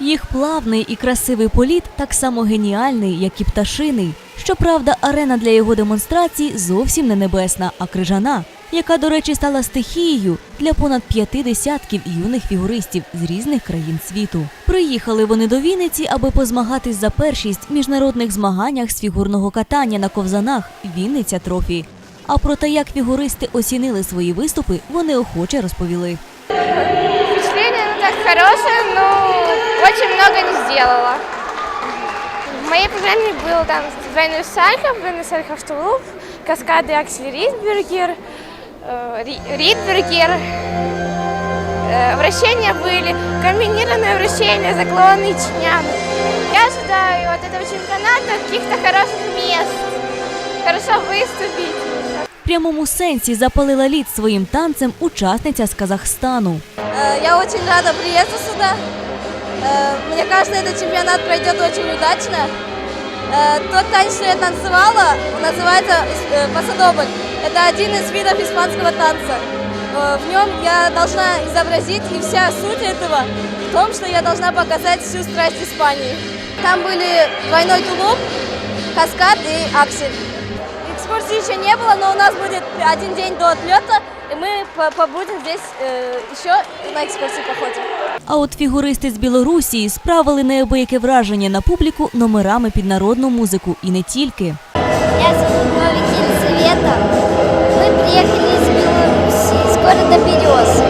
Їх плавний і красивий політ так само геніальний, як і пташиний. Щоправда, арена для його демонстрацій зовсім не небесна, а крижана, яка, до речі, стала стихією для понад п'яти десятків юних фігуристів з різних країн світу. Приїхали вони до Вінниці, аби позмагатись за першість в міжнародних змаганнях з фігурного катання на ковзанах Вінниця Трофі. А про те, як фігуристи оцінили свої виступи, вони охоче розповіли. Впечатление ну, так хорошее, но очень много не сделала. В моей программе был там двойной сальхов, двойной сальхов тулуп, каскады Аксель Ридбергер, э, Ри- Ридбергер. Э, Вращения были, комбинированные вращения, заклоны чинян. Я ожидаю от этого чемпионата каких-то хороших мест, хорошо выступить. В прямому сенсі запалила лід своїм танцем учасниця з Казахстану. Э, Я очень рада приезду сюда. Э, Мне кажется, этот чемпионат пройдет очень удачно. Э, Тот танец, что я танцевала, называется э, пасадобль. Это один из видов испанского танца. В нем я должна изобразить, и вся суть этого в том, что я должна показать всю страсть Испании. Там были двойной тулуп, каскад и аксель. Экскурсии еще не было, но у нас будет один день до отлета, и мы по- побудем здесь э, еще на экскурсии походим. А от фігуристи з Білорусі справили неабияке враження на публіку номерами під народну музику і не тільки. Я зовут Новик Елизавета. Мы приехали из Беларуси, из города Берез.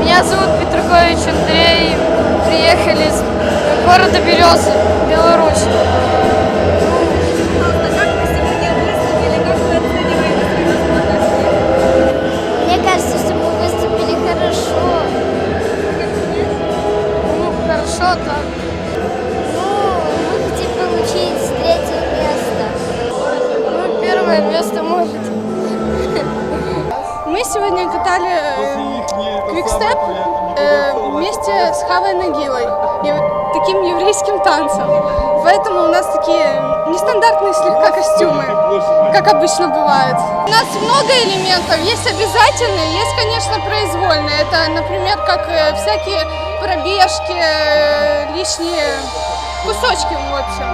Меня зовут Петрукович Андрей. Приехали из города Березы, Беларусь. Хорошо так. Ну, мы хотим получить третье место. Ну, первое место может. Мы сегодня катали э, квикстеп э, вместе с Хавой Нагилой, таким еврейским танцем. Поэтому у нас такие нестандартные слегка костюмы, как обычно бывает. У нас много элементов, есть обязательные, есть, конечно, произвольные. Это, например, как э, всякие пробежки, э, лишние кусочки, вот все.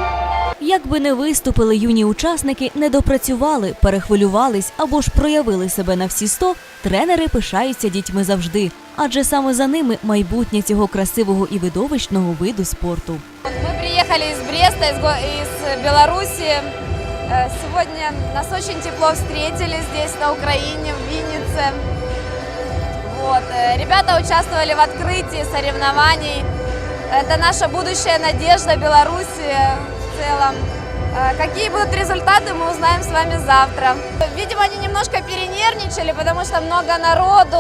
Як би не виступили юні учасники, не допрацювали, перехвилювались або ж проявили себе на всі сто, тренери пишаються дітьми завжди, адже саме за ними майбутнє цього красивого і видовищного виду спорту. Мы приехали из Бреста, из, го- из Беларуси. Э, Сегодня нас очень тепло встретили здесь, на Украине, в Виннице. Вот. э, Ребята участвовали в открытии соревнований. Это наша будущая надежда Беларуси в целом. Э, Какие будут результаты, мы узнаем с вами завтра. Видимо, они немножко перенервничали, потому что много народу,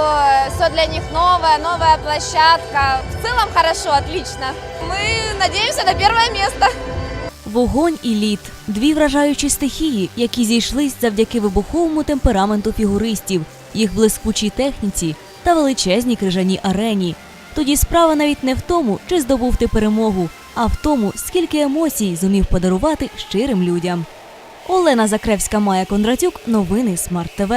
все для них новое, новая площадка. В целом хорошо, отлично. Мы надеемся на первое место. Вогонь і лід дві вражаючі стихії, які зійшлись завдяки вибуховому темпераменту фігуристів, їх блискучій техніці та величезній крижаній арені. Тоді справа навіть не в тому, чи здобув ти перемогу, а в тому, скільки емоцій зумів подарувати щирим людям. Олена Закревська, Майя Кондратюк, новини Смарт ТВ.